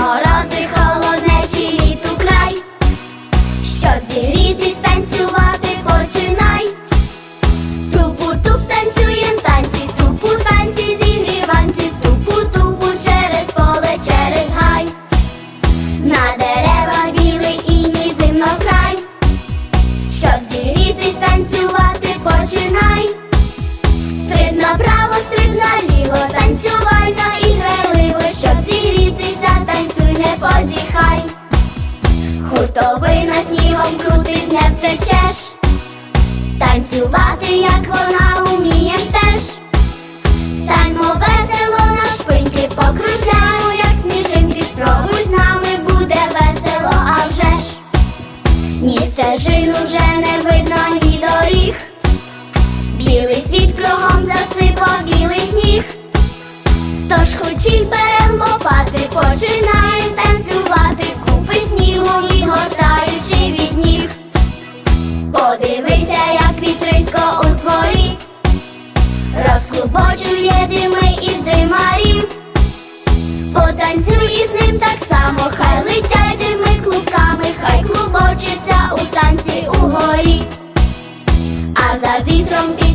морози, холоднечі літу край, щоб зігрітись, танцювати починай. Тупу-туп танцюєм танці, тупу танці зігріванці, тупу-тупу через поле, через гай. На деревах білий і ні зимно край, щоб зігрітись, танцювати починай. Стежина снігом крутить, не втечеш. Танцювати, як вона умієш теж. Станьмо весело на шпиньки покружляємо, як сніжинки, спробуй з нами буде весело, а вже ж. Ні стежин уже не видно, ні доріг. Білий світ кругом засипав Танцюй із ним так само, хай летять дими клубками, хай клубочиться у танці угорі, а за вітром.